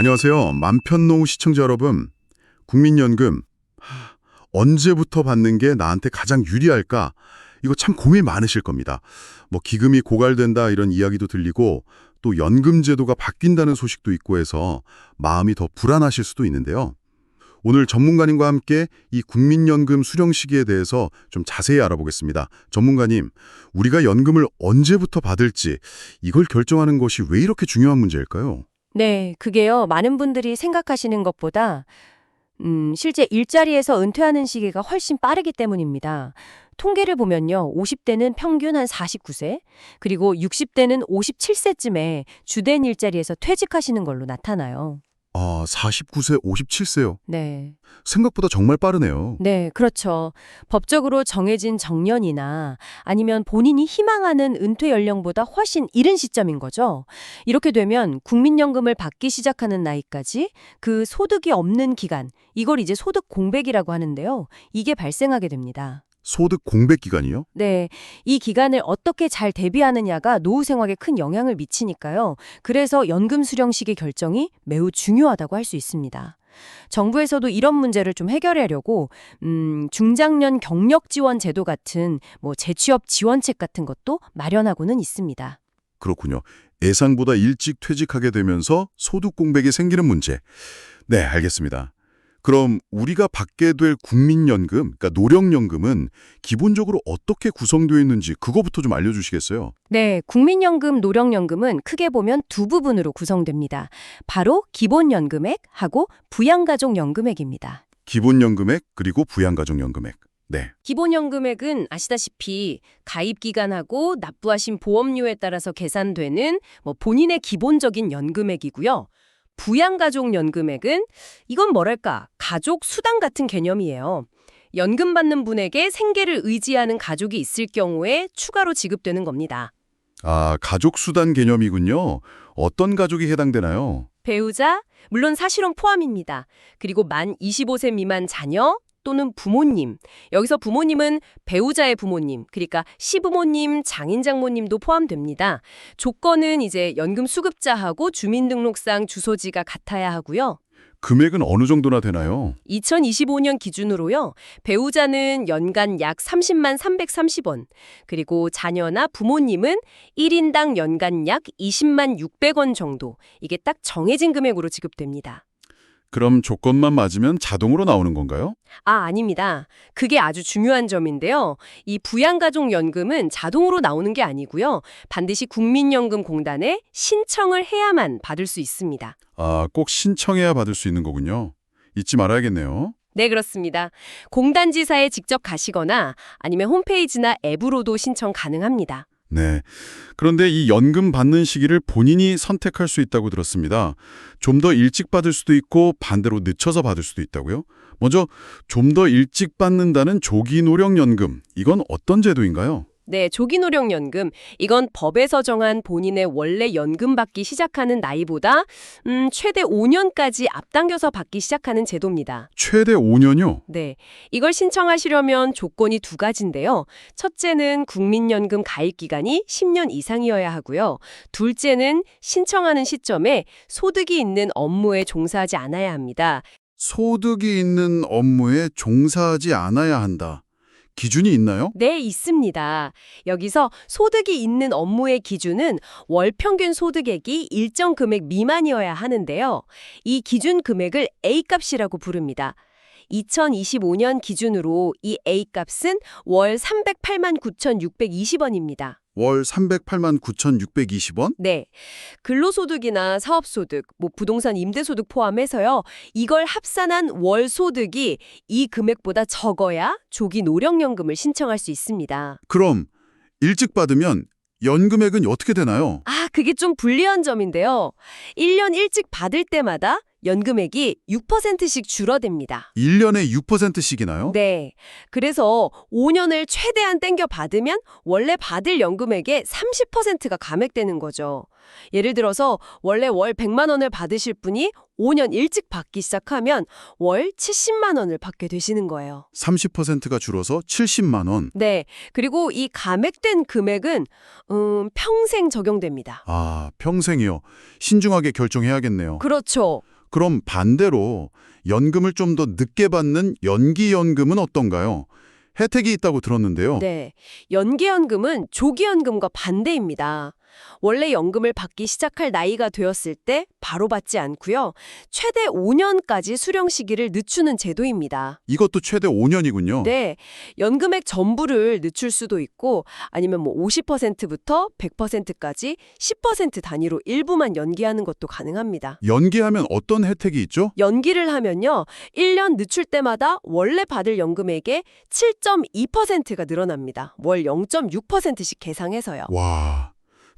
안녕하세요. 만편노후 시청자 여러분. 국민연금 하, 언제부터 받는 게 나한테 가장 유리할까? 이거 참 고민 많으실 겁니다. 뭐 기금이 고갈된다 이런 이야기도 들리고 또 연금 제도가 바뀐다는 소식도 있고 해서 마음이 더 불안하실 수도 있는데요. 오늘 전문가님과 함께 이 국민연금 수령 시기에 대해서 좀 자세히 알아보겠습니다. 전문가님, 우리가 연금을 언제부터 받을지 이걸 결정하는 것이 왜 이렇게 중요한 문제일까요? 네, 그게요. 많은 분들이 생각하시는 것보다 음, 실제 일자리에서 은퇴하는 시기가 훨씬 빠르기 때문입니다. 통계를 보면요. 50대는 평균 한 49세, 그리고 60대는 57세쯤에 주된 일자리에서 퇴직하시는 걸로 나타나요. 아, 49세, 57세요. 네. 생각보다 정말 빠르네요. 네, 그렇죠. 법적으로 정해진 정년이나 아니면 본인이 희망하는 은퇴 연령보다 훨씬 이른 시점인 거죠. 이렇게 되면 국민연금을 받기 시작하는 나이까지 그 소득이 없는 기간, 이걸 이제 소득 공백이라고 하는데요. 이게 발생하게 됩니다. 소득 공백 기간이요? 네, 이 기간을 어떻게 잘 대비하느냐가 노후 생활에 큰 영향을 미치니까요. 그래서 연금 수령 시기 결정이 매우 중요하다고 할 수 있습니다. 정부에서도 이런 문제를 좀 해결하려고 음, 중장년 경력 지원 제도 같은 뭐 재취업 지원책 같은 것도 마련하고는 있습니다. 그렇군요. 예상보다 일찍 퇴직하게 되면서 소득 공백이 생기는 문제. 네, 알겠습니다. 그럼 우리가 받게 될 국민연금, 그러니까 노령연금은 기본적으로 어떻게 구성되어 있는지 그거부터 좀 알려주시겠어요? 네, 국민연금, 노령연금은 크게 보면 두 부분으로 구성됩니다. 바로 기본연금액하고 부양가족연금액입니다. 기본연금액 그리고 부양가족연금액. 네, 기본연금액은 아시다시피 가입 기간하고 납부하신 보험료에 따라서 계산되는 뭐 본인의 기본적인 연금액이고요. 부양가족연금액은 이건 뭐랄까 가족 수당 같은 개념이에요. 연금 받는 분에게 생계를 의지하는 가족이 있을 경우에 추가로 지급되는 겁니다. 아 가족 수단 개념이군요. 어떤 가족이 해당되나요? 배우자, 물론 사실혼 포함입니다. 그리고 만 25세 미만 자녀 또는 부모님. 여기서 부모님은 배우자의 부모님, 그러니까 시부모님, 장인장모님도 포함됩니다. 조건은 이제 연금 수급자하고 주민등록상 주소지가 같아야 하고요. 금액은 어느 정도나 되나요? 2025년 기준으로요. 배우자는 연간 약 30만 330원, 그리고 자녀나 부모님은 1인당 연간 약 20만 600원 정도. 이게 딱 정해진 금액으로 지급됩니다. 그럼 조건만 맞으면 자동으로 나오는 건가요? 아, 아닙니다. 그게 아주 중요한 점인데요. 이 부양가족연금은 자동으로 나오는 게 아니고요. 반드시 국민연금공단에 신청을 해야만 받을 수 있습니다. 아, 꼭 신청해야 받을 수 있는 거군요. 잊지 말아야겠네요. 네, 그렇습니다. 공단지사에 직접 가시거나 아니면 홈페이지나 앱으로도 신청 가능합니다. 네. 그런데 이 연금 받는 시기를 본인이 선택할 수 있다고 들었습니다. 좀 더 일찍 받을 수도 있고 반대로 늦춰서 받을 수도 있다고요? 먼저 좀 더 일찍 받는다는 조기 노령 연금. 이건 어떤 제도인가요? 네, 조기 노령 연금. 이건 법에서 정한 본인의 원래 연금 받기 시작하는 나이보다 음, 최대 5년까지 앞당겨서 받기 시작하는 제도입니다. 최대 5년요? 네, 이걸 신청하시려면 조건이 두 가지인데요. 첫째는 국민연금 가입 기간이 10년 이상이어야 하고요. 둘째는 신청하는 시점에 소득이 있는 업무에 종사하지 않아야 합니다. 소득이 있는 업무에 종사하지 않아야 한다. 기준이 있나요? 네, 있습니다. 여기서 소득이 있는 업무의 기준은 월 평균 소득액이 일정 금액 미만이어야 하는데요. 이 기준 금액을 A값이라고 부릅니다. 2025년 기준으로 이 A값은 월 308만 9,620원입니다. 월 308만 9,620원? 네. 근로소득이나 사업소득, 뭐 부동산 임대소득 포함해서요. 이걸 합산한 월 소득이 이 금액보다 적어야 조기 노령연금을 신청할 수 있습니다. 그럼 일찍 받으면 연금액은 어떻게 되나요? 아, 그게 좀 불리한 점인데요. 1년 일찍 받을 때마다 연금액이 6%씩 줄어듭니다. 1년에 6%씩이나요? 네. 그래서 5년을 최대한 땡겨 받으면 원래 받을 연금액의 30%가 감액되는 거죠. 예를 들어서 원래 월 100만 원을 받으실 분이 5년 일찍 받기 시작하면 월 70만 원을 받게 되시는 거예요. 30%가 줄어서 70만 원. 네. 그리고 이 감액된 금액은 음, 평생 적용됩니다. 아, 평생이요. 신중하게 결정해야겠네요. 그렇죠. 그럼 반대로 연금을 좀 더 늦게 받는 연기연금은 어떤가요? 혜택이 있다고 들었는데요. 네. 연기연금은 조기연금과 반대입니다. 원래 연금을 받기 시작할 나이가 되었을 때 바로 받지 않고요. 최대 5년까지 수령 시기를 늦추는 제도입니다. 이것도 최대 5년이군요. 네. 연금액 전부를 늦출 수도 있고 아니면 뭐 50%부터 100%까지 10% 단위로 일부만 연기하는 것도 가능합니다. 연기하면 어떤 혜택이 있죠? 연기를 하면요. 1년 늦출 때마다 원래 받을 연금액의 7.2%가 늘어납니다. 월 0.6%씩 계상해서요. 와,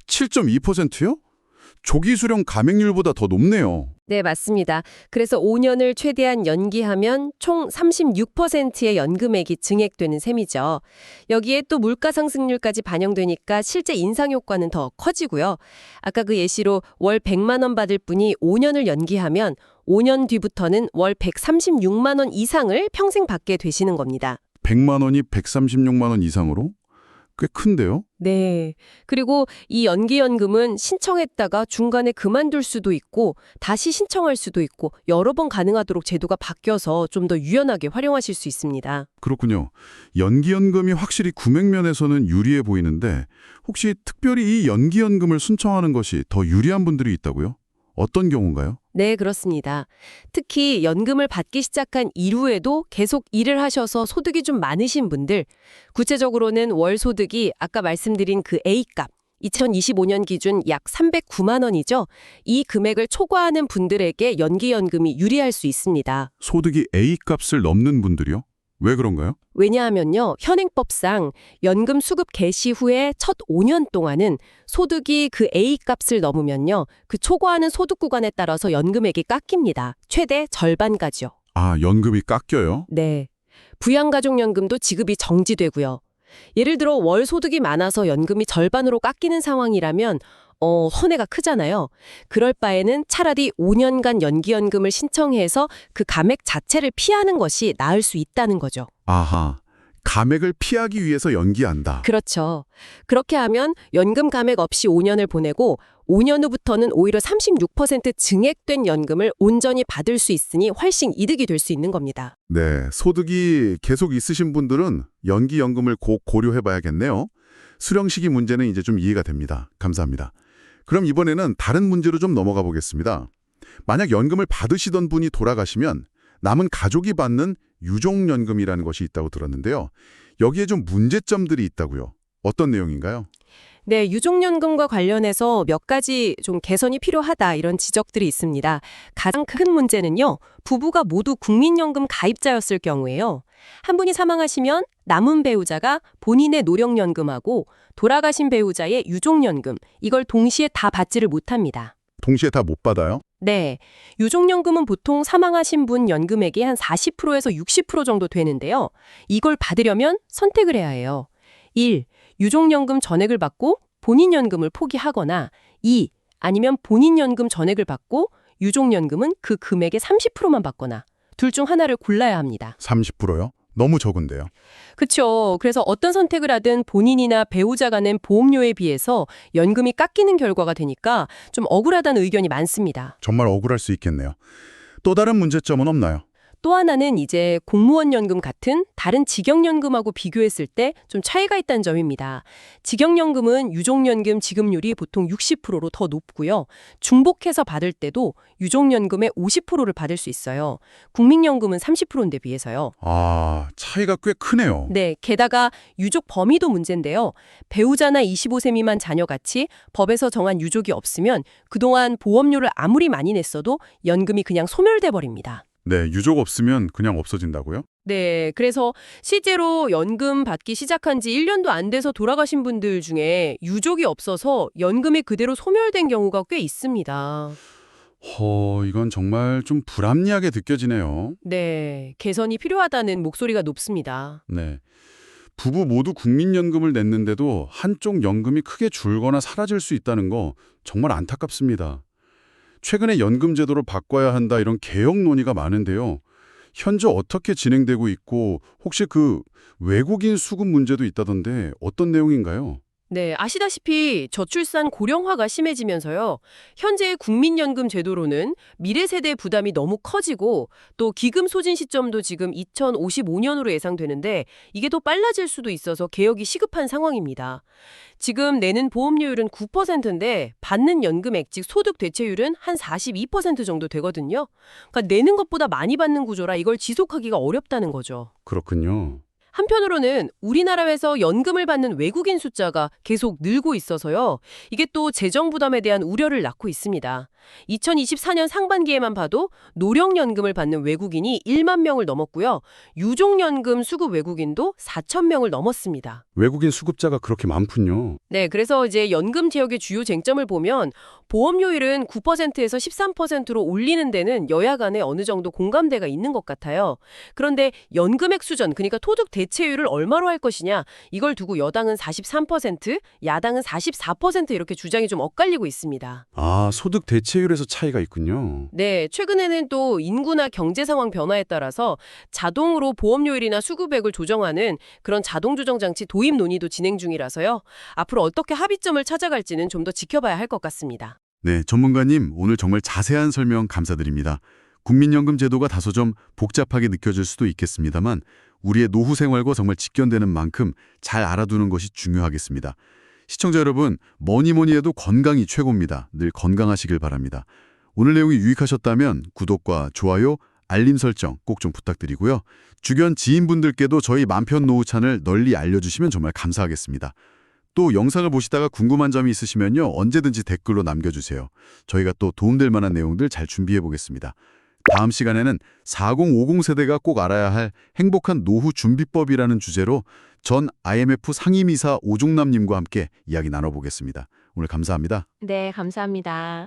7.2%요? 조기 수령 감액률보다 더 높네요. 네, 맞습니다. 그래서 5년을 최대한 연기하면 총 36%의 연금액이 증액되는 셈이죠. 여기에 또 물가 상승률까지 반영되니까 실제 인상 효과는 더 커지고요. 아까 그 예시로 월 100만 원 받을 분이 5년을 연기하면 5년 뒤부터는 월 136만 원 이상을 평생 받게 되시는 겁니다. 100만 원이 136만 원 이상으로? 꽤 큰데요? 네. 그리고 이 연기연금은 신청했다가 중간에 그만둘 수도 있고 다시 신청할 수도 있고 여러 번 가능하도록 제도가 바뀌어서 좀 더 유연하게 활용하실 수 있습니다. 그렇군요. 연기연금이 확실히 구매면에서는 유리해 보이는데 혹시 특별히 이 연기연금을 신청하는 것이 더 유리한 분들이 있다고요? 어떤 경우인가요? 네, 그렇습니다. 특히 연금을 받기 시작한 이후에도 계속 일을 하셔서 소득이 좀 많으신 분들, 구체적으로는 월 소득이 아까 말씀드린 그 A값, 2025년 기준 약 309만 원이죠. 이 금액을 초과하는 분들에게 연기연금이 유리할 수 있습니다. 소득이 A값을 넘는 분들이요? 왜 그런가요? 왜냐하면요, 현행법상 연금 수급 개시 후에 첫 5년 동안은 소득이 그 A값을 넘으면요, 그 초과하는 소득 구간에 따라서 연금액이 깎입니다. 최대 절반까지요. 아, 연금이 깎여요? 네. 부양가족연금도 지급이 정지되고요. 예를 들어 월 소득이 많아서 연금이 절반으로 깎이는 상황이라면 어, 손해가 크잖아요. 그럴 바에는 차라리 5년간 연기연금을 신청해서 그 감액 자체를 피하는 것이 나을 수 있다는 거죠. 아하. 감액을 피하기 위해서 연기한다. 그렇죠. 그렇게 하면 연금 감액 없이 5년을 보내고 5년 후부터는 오히려 36% 증액된 연금을 온전히 받을 수 있으니 훨씬 이득이 될 수 있는 겁니다. 네, 소득이 계속 있으신 분들은 연기연금을 꼭 고려해 봐야겠네요. 수령 시기 문제는 이제 좀 이해가 됩니다. 감사합니다. 그럼 이번에는 다른 문제로 좀 넘어가 보겠습니다. 만약 연금을 받으시던 분이 돌아가시면 남은 가족이 받는 유족연금이라는 것이 있다고 들었는데요. 여기에 좀 문제점들이 있다고요. 어떤 내용인가요? 네, 유족연금과 관련해서 몇 가지 좀 개선이 필요하다 이런 지적들이 있습니다. 가장 큰 문제는요. 부부가 모두 국민연금 가입자였을 경우에요. 한 분이 사망하시면 남은 배우자가 본인의 노령연금하고 돌아가신 배우자의 유족연금 이걸 동시에 다 받지를 못합니다. 동시에 다 못 받아요? 네. 유족연금은 보통 사망하신 분 연금액의 한 40%에서 60% 정도 되는데요. 이걸 받으려면 선택을 해야 해요. 1. 유족연금 전액을 받고 본인 연금을 포기하거나 2. 아니면 본인 연금 전액을 받고 유족연금은 그 금액의 30%만 받거나 둘 중 하나를 골라야 합니다. 30%요? 너무 적은데요. 그렇죠. 그래서 어떤 선택을 하든 본인이나 배우자가 낸 보험료에 비해서 연금이 깎이는 결과가 되니까 좀 억울하다는 의견이 많습니다. 정말 억울할 수 있겠네요. 또 다른 문제점은 없나요? 또 하나는 이제 공무원 연금 같은 다른 직영연금하고 비교했을 때 좀 차이가 있다는 점입니다. 직영연금은 유족연금 지급률이 보통 60%로 더 높고요. 중복해서 받을 때도 유족연금의 50%를 받을 수 있어요. 국민연금은 30%인데 비해서요. 아, 차이가 꽤 크네요. 네, 게다가 유족 범위도 문제인데요. 배우자나 25세 미만 자녀같이 법에서 정한 유족이 없으면 그동안 보험료를 아무리 많이 냈어도 연금이 그냥 소멸돼 버립니다. 네, 유족 없으면 그냥 없어진다고요? 네, 그래서 실제로 연금 받기 시작한 지 1년도 안 돼서 돌아가신 분들 중에 유족이 없어서 연금이 그대로 소멸된 경우가 꽤 있습니다. 허, 이건 정말 좀 불합리하게 느껴지네요. 네, 개선이 필요하다는 목소리가 높습니다. 네. 부부 모두 국민연금을 냈는데도 한쪽 연금이 크게 줄거나 사라질 수 있다는 거 정말 안타깝습니다. 최근에 연금 제도를 바꿔야 한다 이런 개혁 논의가 많은데요. 현재 어떻게 진행되고 있고 혹시 그 외국인 수급 문제도 있다던데 어떤 내용인가요? 네, 아시다시피 저출산 고령화가 심해지면서요. 현재의 국민연금 제도로는 미래 세대 부담이 너무 커지고 또 기금 소진 시점도 지금 2055년으로 예상되는데 이게 더 빨라질 수도 있어서 개혁이 시급한 상황입니다. 지금 내는 보험료율은 9%인데 받는 연금액 즉 소득 대체율은 한 42% 정도 되거든요. 그러니까 내는 것보다 많이 받는 구조라 이걸 지속하기가 어렵다는 거죠. 그렇군요. 한편으로는 우리나라에서 연금을 받는 외국인 숫자가 계속 늘고 있어서요. 이게 또 재정 부담에 대한 우려를 낳고 있습니다. 2024년 상반기에만 봐도 노령연금을 받는 외국인이 1만 명을 넘었고요. 유족연금 수급 외국인도 4천 명을 넘었습니다. 외국인 수급자가 그렇게 많군요. 네, 그래서 이제 연금 개혁의 주요 쟁점을 보면 보험료율은 9%에서 13%로 올리는 데는 여야 간에 어느 정도 공감대가 있는 것 같아요. 그런데 연금액 수전, 그러니까 토득 대체율을 얼마로 할 것이냐, 이걸 두고 여당은 43%, 야당은 44% 이렇게 주장이 좀 엇갈리고 있습니다. 아, 소득 대체율에서 차이가 있군요. 네, 최근에는 또 인구나 경제 상황 변화에 따라서 자동으로 보험료율이나 수급액을 조정하는 그런 자동 조정 장치 도입 논의도 진행 중이라서요. 앞으로 어떻게 합의점을 찾아갈지는 좀 더 지켜봐야 할 것 같습니다. 네, 전문가님 오늘 정말 자세한 설명 감사드립니다. 국민연금 제도가 다소 좀 복잡하게 느껴질 수도 있겠습니다만 우리의 노후 생활과 정말 직견되는 만큼 잘 알아두는 것이 중요하겠습니다. 시청자 여러분, 뭐니 뭐니 해도 건강이 최고입니다. 늘 건강하시길 바랍니다. 오늘 내용이 유익하셨다면 구독과 좋아요, 알림 설정 꼭 좀 부탁드리고요. 주변 지인분들께도 저희 만편 노후 찬을 널리 알려주시면 정말 감사하겠습니다. 또 영상을 보시다가 궁금한 점이 있으시면요. 언제든지 댓글로 남겨주세요. 저희가 또 도움될 만한 내용들 잘 준비해 보겠습니다. 다음 시간에는 4050 세대가 꼭 알아야 할 행복한 노후 준비법이라는 주제로 전 IMF 상임이사 오종남님과 함께 이야기 나눠보겠습니다. 오늘 감사합니다. 네, 감사합니다.